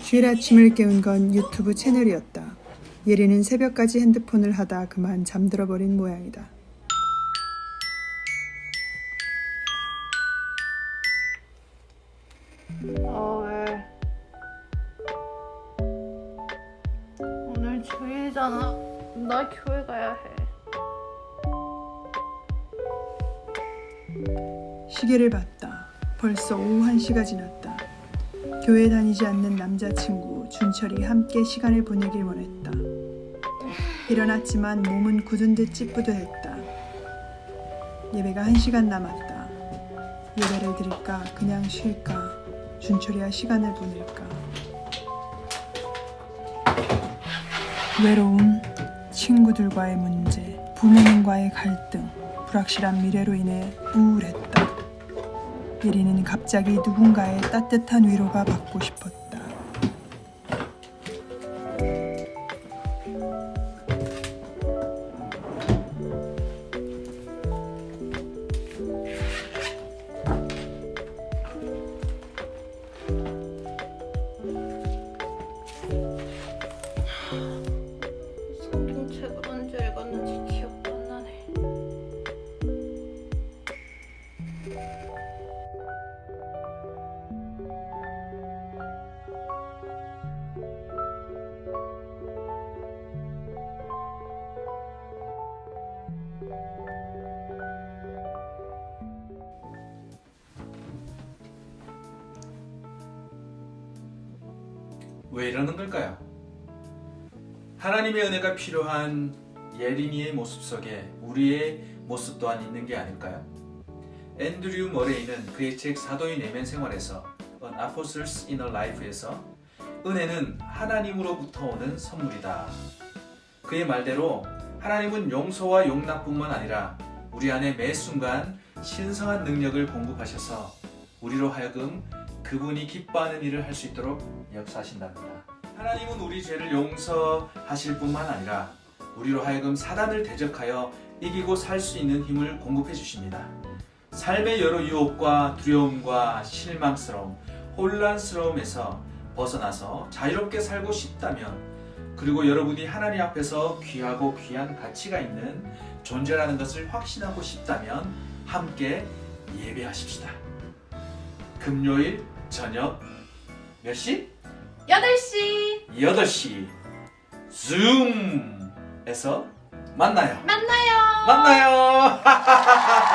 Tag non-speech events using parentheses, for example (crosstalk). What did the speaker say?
쉴 아침을 깨운 건 유튜브 채널이었다. 예리는 새벽까지 핸드폰을 하다 그만 잠들어 버린 모양이다. 아 왜? 오늘 주일이잖아. 나 교회 가야 해. 시계를 봤다. 벌써 오후 1시가 지났다. 교회 다니지 않는 남자친구 준철이 함께 시간을 보내길 원했다. 일어났지만 몸은 굳은 듯 찌뿌듯했다. 예배가 1시간 남았다. 예배를 드릴까 그냥 쉴까 준철이와 시간을 보낼까 외로움, 친구들과의 문제, 부모님과의 갈등, 불확실한 미래로 인해 우울했다. 예리는 갑자기 누군가의 따뜻한 위로가 받고 싶었다. 왜 이러는 걸까요? 하나님의 은혜가 필요한 예린이의 모습 속에 우리의 모습 또한 있는 게 아닐까요? 앤드류 머레이는 그의 책 사도의 내면 생활에서 An Apostle's Inner Life에서 은혜는 하나님으로부터 오는 선물이다. 그의 말대로 하나님은 용서와 용납뿐만 아니라 우리 안에 매 순간 신성한 능력을 공급하셔서 우리로 하여금 그분이 기뻐하는 일을 할 수 있도록 역사하신답니다. 하나님은 우리 죄를 용서하실 뿐만 아니라 우리로 하여금 사단을 대적하여 이기고 살 수 있는 힘을 공급해 주십니다. 삶의 여러 유혹과 두려움과 실망스러움, 혼란스러움에서 벗어나서 자유롭게 살고 싶다면 그리고 여러분이 하나님 앞에서 귀하고 귀한 가치가 있는 존재라는 것을 확신하고 싶다면 함께 예배하십시다. 금요일 저녁 몇 시? 8시 8시 줌에서 만나요. 만나요. 만나요. (laughs)